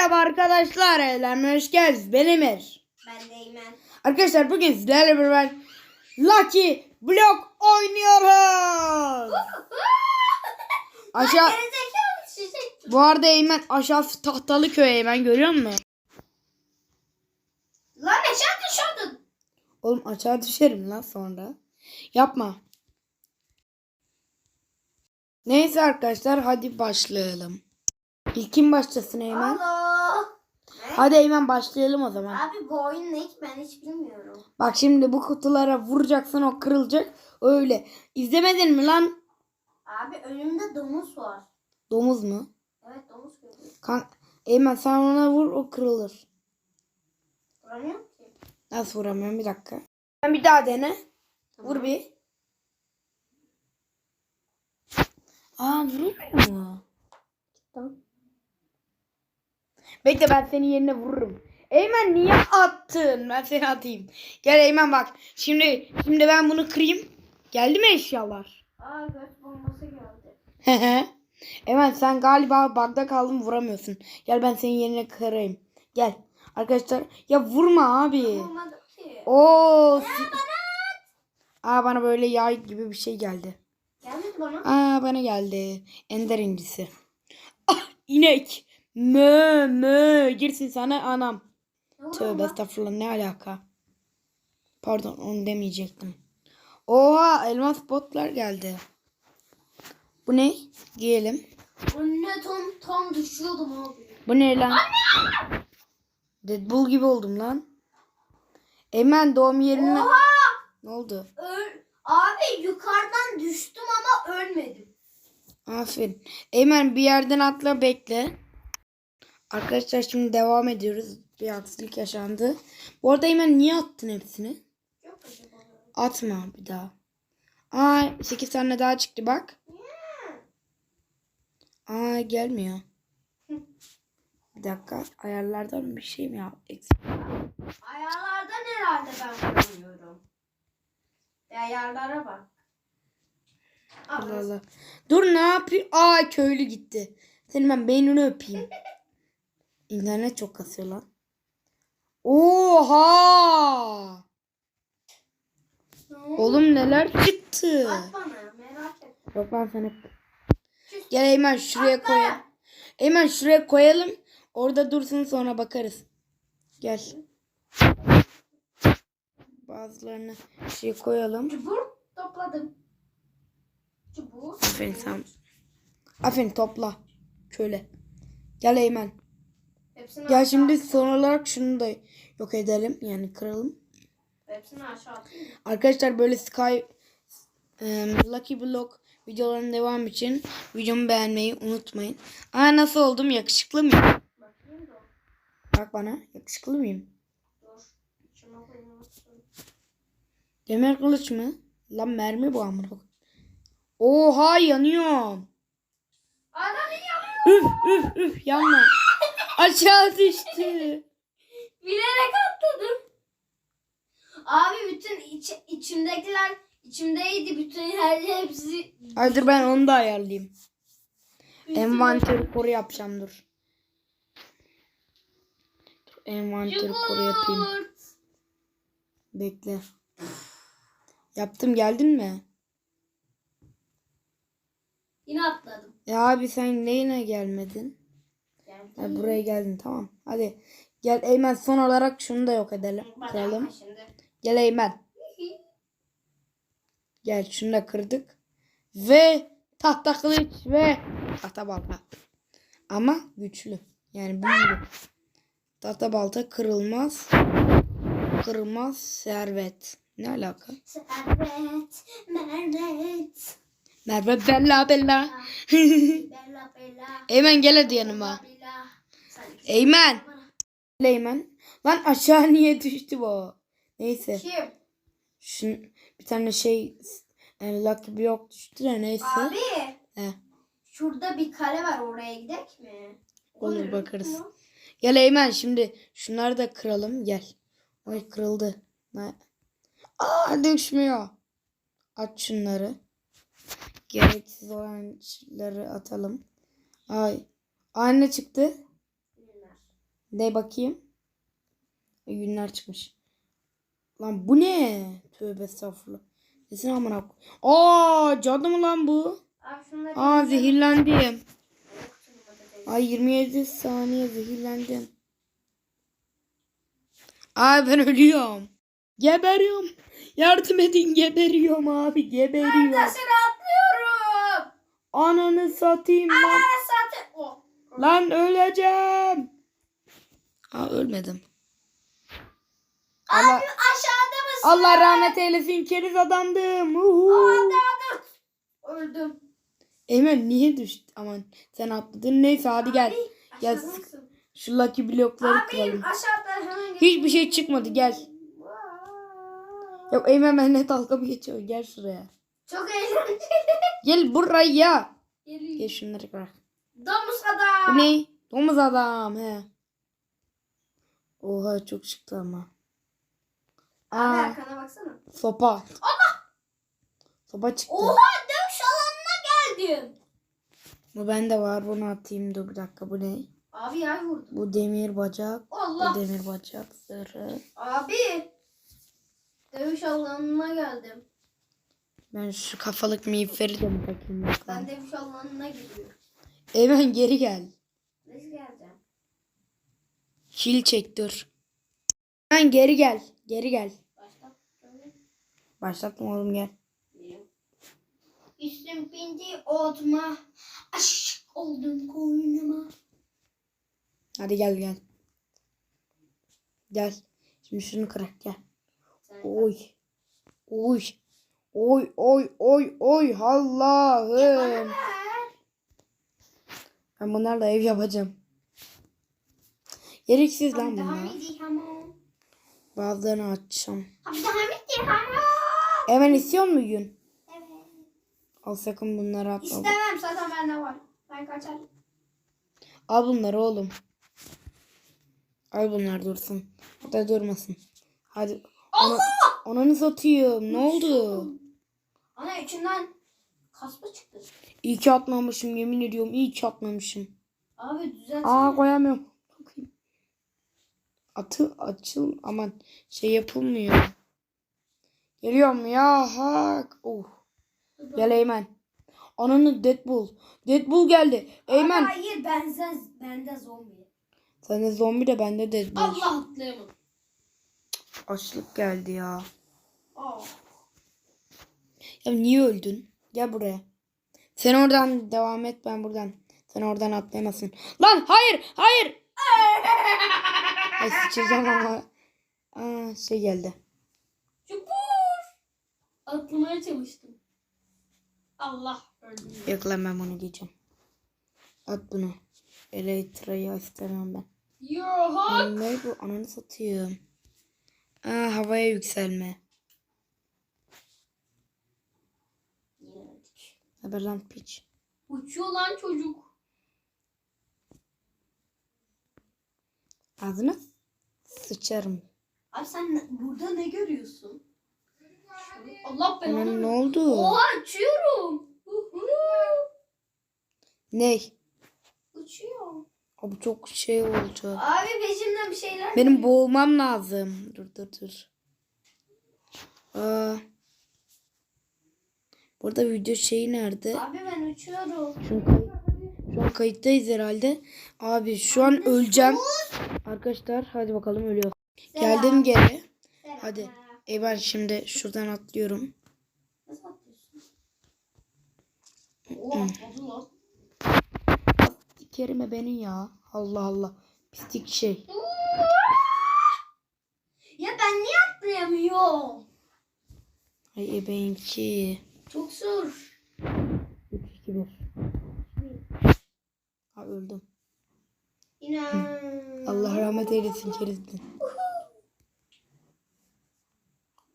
Merhaba arkadaşlar. Evlenme hoş geldiniz. Ben Emir. Ben de Eymen. Arkadaşlar bugün sizlerle beraber Lucky Block oynuyoruz. Aşağı bu arada Eymen aşağı tahtalı köy Eymen görüyor musun? Lan aşağı düşürdün. Oğlum aşağı düşerim lan sonra. Yapma. Neyse arkadaşlar hadi başlayalım. İlk kim başlasın Eymen? Allah. Hadi Eymen başlayalım o zaman. Abi bu oyun ne ki ben hiç bilmiyorum. Bak şimdi bu kutulara vuracaksın o kırılacak. Öyle. İzlemedin mi lan? Abi önümde domuz var. Domuz mu? Evet domuz görüyorum. Kan Eymen sen ona vur o kırılır. Vuramıyorum ki. Nasıl vuramıyorum bir dakika. Ben bir daha dene. Vur bir. Aa vurmuyor mu? Tamam. Bekle ben senin yerine vururum. Eymen niye attın? Ben seni atayım. Gel Eymen bak. Şimdi şimdi ben bunu kırayım. Geldi mi eşyalar? Aa bombası geldi. Eymen sen galiba bug'da kaldın vuramıyorsun. Gel ben senin yerine kırayım. Gel. Arkadaşlar ya vurma abi. Oo. Aa bana böyle yay gibi bir şey geldi. Gelmedi bana. Aa bana geldi. Ender incisi. Ah inek. Mö mö. Girsin sana anam. Tövbe estağfurullah ne alaka. Pardon onu demeyecektim. Oha elmas botlar geldi. Bu ne? Giyelim. Önüne tam, tam düşüyordum abi. Bu ne lan? Deadpool gibi oldum lan. Eymen doğum yerine... Oha! Ne oldu? Öl abi yukarıdan düştüm ama ölmedim. Aferin. Eymen bir yerden atla bekle. Arkadaşlar şimdi devam ediyoruz. Bir aksilik yaşandı. Bu arada Eymen niye attın hepsini? Atma bir daha. Aa 8 tane daha çıktı bak. Aa gelmiyor. Bir dakika ayarlardan bir şey mi yap? Eksik. Ayarlardan herhalde ben. Bir Ayarlara bak. Allah Allah. Dur ne yapıyor? Aa köylü gitti. Senin ben beynini öpeyim. İnternet çok kasıyor lan. Oha! Oğlum neler çıktı? At bana merak et. Yok ben sana. Gel Eymen şuraya koyalım. Eymen şuraya koyalım. Orada dursun sonra bakarız. Gel. Bazılarını şey koyalım. Çubuk topladım. Çubuk. Aferin sen. Aferin topla. Şöyle. Gel Eymen. Hepsini aşağı şimdi atayım. son olarak şunu da yok edelim. Yani kıralım. Hepsini aşağı atayım. Arkadaşlar böyle Sky em, Lucky Block videoların devam için videomu beğenmeyi unutmayın. Aa nasıl oldum? Yakışıklı mıyım? Bakayım da. Bak bana. Yakışıklı mıyım? Dur. Demir kılıç mı? Lan mermi bu amına. Oha yanıyorum. Adam yanıyor. Üf üf üf yanma. Aşağı düştü. Bilerek atladım. Abi bütün iç, içimdekiler içimdeydi bütün her hepsi. Hadi ben onu da ayarlayayım. Envanter koru yapacağım dur. Dur, Envanter koru yapayım. Bekle. Yaptım geldin mi? Yine atladım. Ya abi sen neyine gelmedin? Ha, buraya geldin tamam. Hadi gel Eymen son olarak şunu da yok edelim. Kıralım. Gel Eymen. Gel şunu da kırdık. Ve tahta kılıç ve tahta balta. Ama güçlü. Yani büyülü. Tahta balta kırılmaz. Kırılmaz servet. Ne alaka? Servet, Mervet. Merve bella bella. Eymen gel hadi yanıma. Eymen. Eymen. Lan aşağı niye düştü bu? Neyse. Kim? Şun, bir tane şey yani Lucky Block düştü de neyse. Abi. He. Şurada bir kale var oraya gidek mi? Olur, bakarız. Gel Eymen şimdi şunları da kıralım gel. Ay kırıldı. Aa düşmüyor. Aç şunları. Gereksiz olanları atalım. Ay. Aa ne çıktı? Bilmem. De bakayım. Günler çıkmış. Lan bu ne? Tövbe estağfurullah. Nesin amına Aa cadı mı lan bu? Aa zehirlendim. Ay 27 saniye zehirlendim. Ay ben ölüyorum. Geberiyorum. Yardım edin geberiyorum abi geberiyorum. Atlıyorum. Ananı satayım lan. Ben zaten o. Lan öleceğim. Aa ölmedim. Allah, Abi aşağıda mısın? Allah rahmet eylesin keriz adamdım. Uhu. Dur. Öldüm. Eymen niye düştü? Aman sen atladın. Neyse hadi gel. Gel Aşağıda sık- mısın? şu lucky blokları Abi kıralım. aşağıda hemen gel. Hiçbir şey çıkmadı gel. Ya Eymen benimle dalga mı geçiyor? Gel şuraya. Çok eğlenceli. Gel buraya. Geliyor. Gel şunları bırak. Domuz Bu adam. ne? Domuz adam he. Oha çok çıktı ama. Abi Aa, arkana baksana. sopa. Sopa çıktı. Oha dövüş alanına geldim. Bu bende var. Bunu atayım. Dur bir dakika. Bu ne? Abi yay vurdu. Bu demir bacak. Allah. Bu demir bacak. Zırhı. Abi. Dövüş alanına geldim. Ben şu kafalık miğferi de mi takayım Ben bakalım. dövüş alanına gidiyorum. Hemen geri gel. Nasıl geleceğim? Kil çek dur. Hemen geri gel. Geri gel. Başla. Böyle. Başlatma oğlum gel. Üstüm bindi otma. Aşık oldum koynuma. Hadi gel gel. Gel. Şimdi şunu kırak gel. Oy. Oy. Oy oy oy oy Allah'ım. Ben bunlarla ev yapacağım. Gereksiz lan bunlar. Bazılarını açacağım. Hemen istiyor musun? Evet. Al sakın bunları atma. İstemem zaten bende var. Ben kaçarım. Al bunları oğlum. Al bunlar dursun. Hatta durmasın. Hadi. Allah! Ona, ananı satayım. Ne oldu? Ana içinden kasma çıktı. İyi ki atmamışım yemin ediyorum. İyi ki atmamışım. Abi düzelt. Aa koyamıyorum. Bakayım. Atı açıl aman şey yapılmıyor. Geliyorum ya hak. Oh. Gel Eymen. Ananı Deadpool. Deadpool geldi. Eymen. Hayır benzer bende zombi. Sende zombi de bende Deadpool. Allah atlayamadım. Açlık geldi ya. Aa. Ya niye öldün? Gel buraya. Sen oradan devam et ben buradan. Sen oradan atlayamazsın. Lan hayır hayır. Ay sıçacağım ama. Aa, şey geldi. Çukur. Atlamaya çalıştım. Allah öldüm. Yok lan ben bunu diyeceğim. At bunu. Elytra'yı istemem ben. Yoha. Ne bu? Ananı satayım. Aa, havaya yükselme. Haber lan piç. Uçuyor lan çocuk. Ağzına sıçarım. Abi sen ne- burada ne görüyorsun? Allah belanı. Ananı ne versin. oldu? Oha uçuyorum. Ney? Uçuyor. Abi çok şey oldu. Abi peşimden bir şeyler Benim geliyor. boğulmam lazım. Dur dur dur. Aa. Burada video şeyi nerede? Abi ben uçuyorum. Kay- şu an kayıttayız herhalde. Abi şu an öleceğim. Arkadaşlar hadi bakalım ölüyor. Geldim geri. Hadi. E ben şimdi şuradan atlıyorum. Nasıl atlıyorsun? Oha atladı lan. Kerime beni ya. Allah Allah. Pislik şey. Ya ben niye atlayamıyorum? Ay ebeğinki. Çok zor. 3 2 1. Ha öldüm. İnan. Allah rahmet eylesin kerizdi.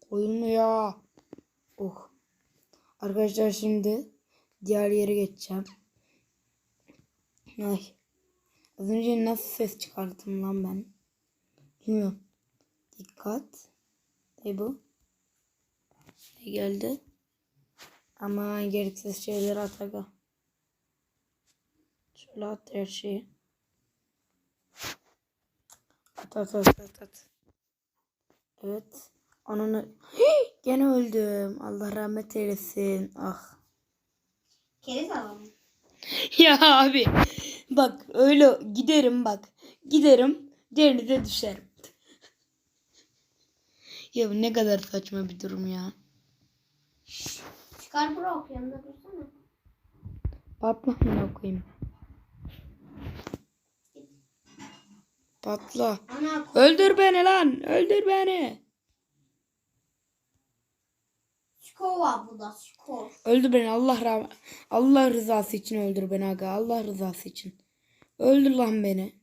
Oyunu ya. Oh. Arkadaşlar şimdi diğer yere geçeceğim. Ay. Az önce nasıl ses çıkarttım lan ben? Bilmiyorum. Dikkat. Ne bu? Ne geldi? Ama gereksiz şeyleri at aga. Şöyle at her şeyi. At at at at. Evet. Ananı. Hii, gene öldüm. Allah rahmet eylesin. Ah. Keriz alalım. Ya abi. Bak öyle giderim bak. Giderim denize düşerim. ya ne kadar saçma bir durum ya. Çıkar bırak yanında dursana. Patla ne koyayım. Patla. Ana Öldür beni lan. Öldür beni. Skor var burada skor. Öldür beni Allah rah Allah rızası için öldür beni aga. Allah rızası için. Öldür lan beni.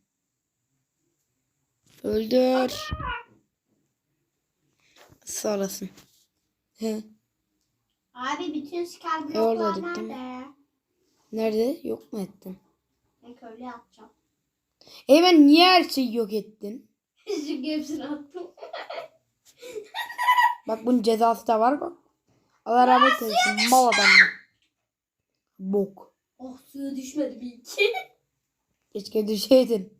Öldür. Sağ olasın. He. Abi bütün E, orada bloklar mi? nerede? Nerede? Yok mu ettin? Ben köyle yapacağım. E ben niye her şeyi yok ettin? Çünkü hepsini attım. Bak bunun cezası da var bak. Allah rahmet eylesin. Mal adam. bu. Bok. Oh suya düşmedi bir iki. Keşke düşeydin.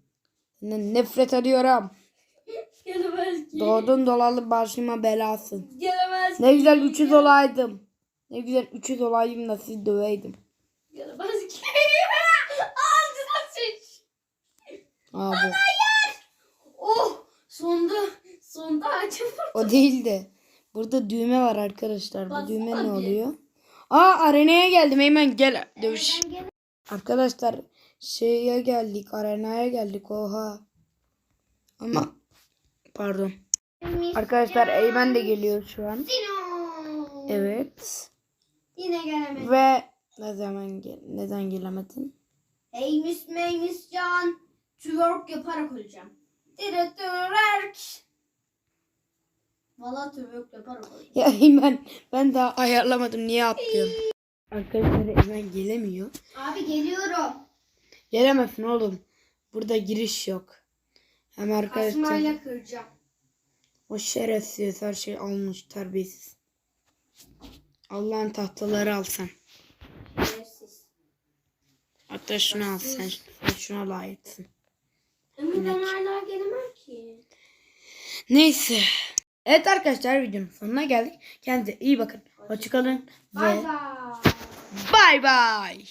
Senden nefret ediyorum. Gelemez ki. Doğdun dolalı başıma belasın. Gelemez ki. Ne güzel 300 olaydım. Ne güzel 300 olayım da sizi döveydim. Gelemez ki. Ağzına sıç. Aa bu. Oh sonda sonda acım. O değil de. Burada düğme var arkadaşlar. Bu düğme ne oluyor? Aa arenaya geldim. Hemen gel. Dövüş. Arkadaşlar şeye geldik. Arenaya geldik. Oha. Ama pardon. Arkadaşlar Eymen de geliyor şu an. Evet. Yine gelemedi. Ve ne zaman gel neden gelemedin? May Miss Can. Twerk yaparak öleceğim. Dire twerk. Valla yaparak öleceğim. Ya Eymen ben daha ayarlamadım. Niye atlıyorum? Arkadaşlar Eymen gelemiyor. Abi geliyorum. Gelemezsin oğlum. Burada giriş yok. Hem arkadaşlar Asmayla kıracağım. o şerefsiz her şey almış terbiyesiz. Allah'ın tahtaları al sen. Şerefsiz. Hatta şunu al sen. Sen şuna layıksın. Ama ben hala gelemem ki. Neyse. Evet arkadaşlar videonun sonuna geldik. Kendinize iyi bakın. Hoşçakalın. Bay ve... bay. Bay bay.